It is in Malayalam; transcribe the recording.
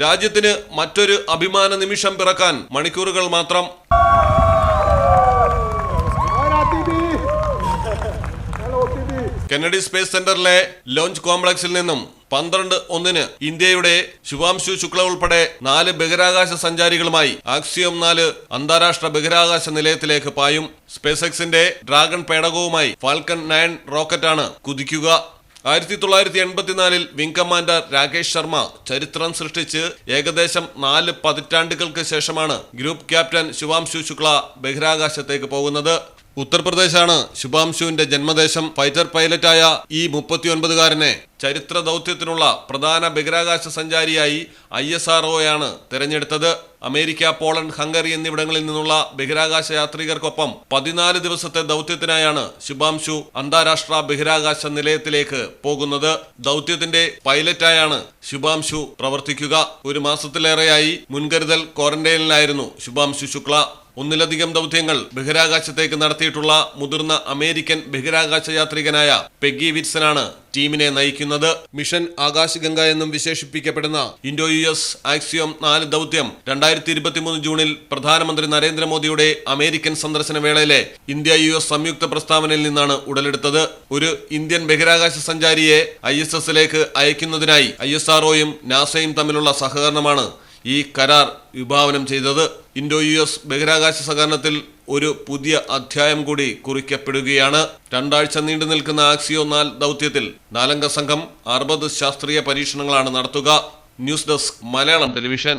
രാജ്യത്തിന് മറ്റൊരു അഭിമാന നിമിഷം പിറക്കാൻ മണിക്കൂറുകൾ മാത്രം! കെന്നഡി സ്പേസ് സെന്ററിലെ ലോഞ്ച് കോംപ്ലക്സിൽ നിന്നും പന്ത്രണ്ട് ഒന്നിന് ഇന്ത്യയുടെ ശുഭാംശു ശുക്ല ഉൾപ്പെടെ നാല് ബഹിരാകാശ സഞ്ചാരികളുമായി ആക്സിയം നാല് അന്താരാഷ്ട്ര ബഹിരാകാശ നിലയത്തിലേക്ക് പായും സ്പേസ് എക്സിന്റെ ഡ്രാഗൺ പേടകവുമായി ഫാൽക്കൺ നയൻ റോക്കറ്റാണ് കുതിക്കുക ആയിരത്തി തൊള്ളായിരത്തി എൺപത്തിനാലിൽ വിംഗ് കമാൻഡർ രാകേഷ് ശർമ്മ ചരിത്രം സൃഷ്ടിച്ച് ഏകദേശം നാല് പതിറ്റാണ്ടുകൾക്ക് ശേഷമാണ് ഗ്രൂപ്പ് ക്യാപ്റ്റൻ ശുഭാംശു ശുക്ല ബഹിരാകാശത്തേക്ക് പോകുന്നത്. ഉത്തർപ്രദേശാണ് ശുഭാംശുവിന്റെ ജന്മദേശം ഫൈറ്റർ പൈലറ്റായ ഈ മുപ്പത്തിയൊൻപതുകാരനെ ചരിത്ര ദൗത്യത്തിനുള്ള പ്രധാന ബഹിരാകാശ സഞ്ചാരിയായി ഐ എസ് ആർ ഒയാണ് തിരഞ്ഞെടുത്തത്. അമേരിക്ക പോളണ്ട് ഹംഗറി എന്നിവിടങ്ങളിൽ നിന്നുള്ള ബഹിരാകാശ യാത്രികർക്കൊപ്പം പതിനാല് ദിവസത്തെ ദൗത്യത്തിനായാണ് ശുഭാംശു അന്താരാഷ്ട്ര ബഹിരാകാശ നിലയത്തിലേക്ക് പോകുന്നത്. ദൗത്യത്തിന്റെ പൈലറ്റായാണ് ശുഭാംശു പ്രവർത്തിക്കുക. ഒരു മാസത്തിലേറെയായി മുൻകരുതൽ ക്വാറന്റൈനിലായിരുന്നു ശുഭാംശു ശുക്ല. ഒന്നിലധികം ദൗത്യങ്ങൾ ബഹിരാകാശത്തേക്ക് നടത്തിയിട്ടുള്ള മുതിർന്ന അമേരിക്കൻ ബഹിരാകാശ യാത്രികനായ പെഗി വിറ്റ്സനാണ് ടീമിനെ നയിക്കുന്നത്. മിഷൻ ആകാശഗംഗ എന്നും വിശേഷിപ്പിക്കപ്പെടുന്ന ഇൻഡോ യു എസ് ആക്സിയോം നാല് ദൗത്യം രണ്ടായിരത്തി ഇരുപത്തിമൂന്ന് ജൂണിൽ പ്രധാനമന്ത്രി നരേന്ദ്രമോദിയുടെ അമേരിക്കൻ സന്ദർശന വേളയിലെ ഇന്ത്യ യു എസ് സംയുക്ത പ്രസ്താവനയിൽ നിന്നാണ് ഉടലെടുത്തത്. ഒരു ഇന്ത്യൻ ബഹിരാകാശ സഞ്ചാരിയെ ഐ എസ് എസിലേക്ക് അയക്കുന്നതിനായി ഐ എസ് ആർഒയും നാസയും തമ്മിലുള്ള സഹകരണമാണ് ഈ കരാർ വിഭാവനം ചെയ്തത് ഇൻഡോ യു എസ് ബഹിരാകാശ സഹകരണത്തിൽ ഒരു പുതിയ അധ്യായം കൂടി കുറിക്കപ്പെടുകയാണ്. രണ്ടാഴ്ച നീണ്ടു നിൽക്കുന്ന ആക്സിയോ നാൽ ദൗത്യത്തിൽ നാലംഗ സംഘം അറുപത് ശാസ്ത്രീയ പരീക്ഷണങ്ങളാണ് നടത്തുക. News desk Malayalam television.